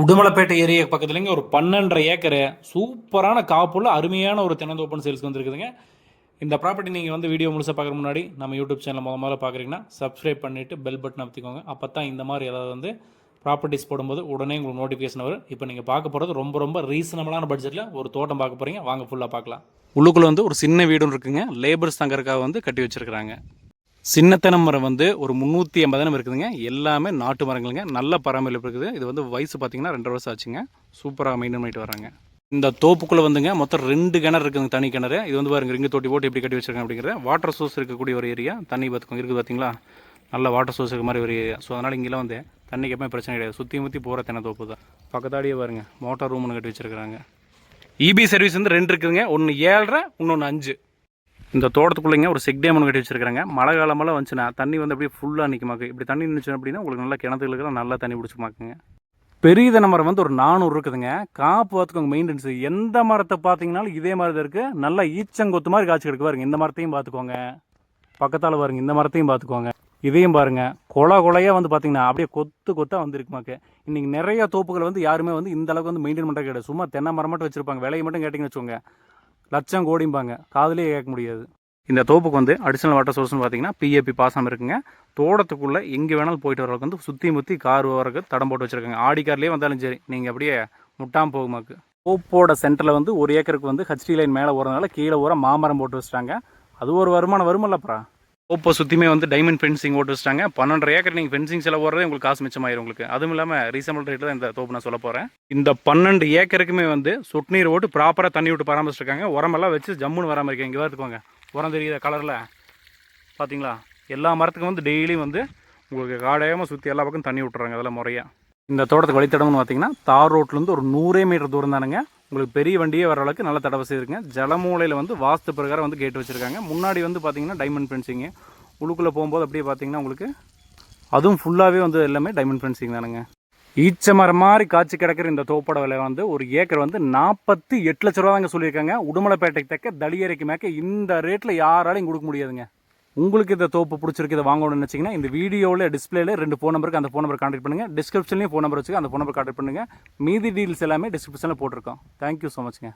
Udumalaipettai area பக்கத்துலேங்க ஒரு பன்னெண்டரை acre சூப்பரான காப்புள்ள அருமையான ஒரு தினந்தோப்பன் சேல்ஸ்க்கு வந்துருக்குதுங்க. இந்த ப்ராப்பர்ட்டி நீங்கள் வந்து வீடியோ முழுசாக பார்க்குற முன்னாடி நம்ம யூடியூப் சேனல் முத முதல்ல பார்க்குறீங்கன்னா சப்ஸ்கிரைப் பண்ணிவிட்டு பெல் பட்டன் அமைத்திக்கோங்க அப்போ தான் இந்த மாதிரி ஏதாவது வந்து ப்ராப்பர்ட்டிஸ் போடும்போது உடனே உங்களுக்கு நோட்டிஃபிகேஷன் வரும். இப்போ நீங்கள் பார்க்க போகிறது ரொம்ப ரொம்ப ரீசனபிளான பட்ஜெட்டில் ஒரு தோட்டம் பார்க்க போகிறீங்க வாங்க ஃபுல்லாக பார்க்கலாம். உள்ளுக்குள்ளே வந்து ஒரு சின்ன வீடும் இருக்குங்க. லேபர்ஸ் தங்கறதுக்காக வந்து கட்டி வச்சிருக்கிறாங்க. சின்னத்தன மரம் வந்து ஒரு முந்நூற்றி எண்பதாயிரம் இருக்குதுங்க. எல்லாமே நாட்டு மரங்களுங்க. நல்ல பராமரிப்பு இருக்குது. இது வந்து வயசு பார்த்தீங்கன்னா ரெண்டு வருஷம் ஆச்சுங்க. சூப்பராக மெயின்டைன் பண்ணிட்டு வராங்க. இந்த தோப்புக்குள்ளே வந்துங்க மொத்தம் ரெண்டு கிணறு இருக்குதுங்க தனி கிணறு. இது வந்து பாருங்க ரிங்கு தொட்டி போட்டு எப்படி கட்டி வச்சிருக்காங்க அப்படிங்கிற. வாட்டர் சோர்ஸ் இருக்கக்கூடிய ஒரு ஏரியா தண்ணி பார்த்துக்கோங்க இருக்குது பார்த்தீங்களா? நல்ல வாட்டர் சோர்ஸ் இருக்க மாதிரி ஒரு ஏரியா ஸோ அதனால் இங்கெல்லாம் வந்து தண்ணிக்கு எப்பவுமே பிரச்சனை கிடையாது. சுற்றி முற்றி போகிற தென்னை தோப்பு தான். பக்கத்தாடியே பாருங்க மோட்டார் ரூம்னு கட்டி வச்சிருக்கிறாங்க. இபி சர்வீஸ் வந்து ரெண்டு இருக்குதுங்க. ஒன்று ஏழரை இன்னொன்று அஞ்சு. இந்த தோட்டத்துக்குள்ளேங்க ஒரு செக் டேம் ஒன்று கட்டி வச்சிருக்காங்க மழை காலமெல்லாம் வந்துச்சுன்னா தண்ணி வந்து அப்படியே ஃபுல்லாக நிற்குமாக்கு இப்படி தண்ணி நின்றுச்சு அப்படின்னா உங்களுக்கு நல்லா கிணத்துகளுக்கெல்லாம் நல்லா தண்ணி பிடிச்சிமாக்குங்க பெரிய தென்னை மரம் வந்து ஒரு நானூறு இருக்குதுங்க. காப்பு பார்த்துக்கோங்க மெயின்டெனன்ஸ் எந்த மரத்தை பார்த்தீங்கனாலும் இதே மாதிரி தான் இருக்குது நல்லா ஈச்சங்கொத்து மாதிரி காய்ச்சி கிடக்கு பாருங்க. இந்த மரத்தையும் பார்த்துக்கோங்க. பக்கத்தால் பாருங்க. இந்த மரத்தையும் பார்த்துக்கோங்க. இதையும் பாருங்க. கொலை கொலையாக வந்து பார்த்தீங்கன்னா அப்படியே கொத்து கொத்தாக வந்துருக்குமாக்கு. இன்றைக்கி நிறைய தோப்புகள் வந்து யாருமே வந்து இந்த அளவுக்கு வந்து மெயின்டைன் பண்ணுறது கிடையாது. சும்மா தென்னை மரம் மட்டும் வச்சுருப்பாங்க. விலையை மட்டும் கேட்டிங்கன்னு வச்சுக்கோங்க. லட்சம் கோடிம்பாங்க. காதுலேயே கேட்க முடியாது. இந்த தோப்புக்கு வந்து அடிஷனல் வாட்டர் சோர்ஸ்னு பார்த்தீங்கன்னா பிஏபி பாசனம் இருக்குங்க. தோட்டத்துக்குள்ளே எங்கே வேணாலும் போயிட்டு வரதுக்கு வந்து சுற்றி முற்றி கார் வரக்கு தடம் போட்டு வச்சுருக்காங்க. ஆடி கார்லேயே வந்தாலும் சரி நீங்கள் அப்படியே முட்டாமல் போகுமாக்கு தோப்போட சென்டரில் வந்து ஒரு ஏக்கருக்கு வந்து ஹெச்டி லைன் மேலே வரதுனால கீழே ஊற மாமரம் போட்டு வச்சுட்டாங்க. அது ஒரு வருமானம் வருமல்லப்பா. ஓப்போ சுற்றியுமே வந்து டைமண்ட் ஃபென்சிங் ஓட்டு வச்சிட்டாங்க பன்னெண்டரை ஏக்கர் நீங்கள் ஃபென்சிங் செலவு போடுறதே உங்களுக்கு காசு மிச்சமாயிரும் உங்களுக்கு. அதுவும் இல்லாமல் ரீசனபிள் ரேட்டில் தான் இந்த தோப்பு நான் சொல்ல போகிறேன் இந்த பன்னெண்டு ஏக்கருக்குமே வந்து சொட்டு நீர் ஓட்டு ப்ராப்பராக தண்ணி விட்டு பராமரிச்சிருக்காங்க. உரமெல்லாம் வச்சு ஜம்முன்னு வராமல் இருக்கேன். இங்கே பார்த்துக்கோங்க உரம் தெரியுத கலரில் பார்த்தீங்களா எல்லா மரத்துக்கும் வந்து டெய்லியும் வந்து உங்களுக்கு காடையாமல் சுற்றி எல்லா பக்கம் தண்ணி விட்டுறாங்க. அதெல்லாம் முறையாக இந்த தோட்டத்துக்கு வழித்தடம்னு பார்த்தீங்கன்னா தார் ரோட்லேருந்து ஒரு நூறே மீட்டர் தூரம் தானுங்க. உங்களுக்கு பெரிய வண்டியே வர அளவுக்கு நல்ல தடை வசதி இருக்குங்க ஜலமூலையில் வந்து வாஸ்து பிரகாரம் வந்து கேட்டு வச்சுருக்காங்க. முன்னாடி வந்து பார்த்தீங்கன்னா டைமண்ட் ஃபென்சிங்கு உள்ளுக்குள்ளே போகும்போது அப்படியே பார்த்தீங்கன்னா உங்களுக்கு அதுவும் ஃபுல்லாகவே வந்து எல்லாமே டைமண்ட் ஃபென்சிங் தானுங்க. ஈச்ச மரம் மாதிரி காய்ச்சி கிடக்கிற இந்த தோப்போட விலை வந்து ஒரு ஏக்கர் வந்து நாற்பத்தி எட்டு லட்ச ரூபா தாங்க சொல்லியிருக்காங்க. உடுமலைப்பேட்டைக்கு தக்க தளியரைக்கு மேக்க இந்த ரேட்டில் யாராலையும் கொடுக்க முடியாதுங்க. உங்களுக்கு இந்த தோப்பு பிடிச்சிருக்கு இதை வாங்கணும்னு நினச்சிங்கன்னா இந்த வீடியோவில் டிஸ்பிளேல ரெண்டு ஃபோன் நம்பருக்கு அந்த ஃபோன் நம்பர் கான்டாக்ட் பண்ணுங்கள் டிஸ்கிரிப்ஷன்லேயும் ஃபோன் நம்பர் வச்சுக்க அந்த ஃபோன் நம்பர் கான்டாக்ட் பண்ணுங்கள் மீதி டீல்ஸ் எல்லாமே டிஸ்கிரிப்ஷனில் போட்டிருக்கோம். Thank you so மச்ங்க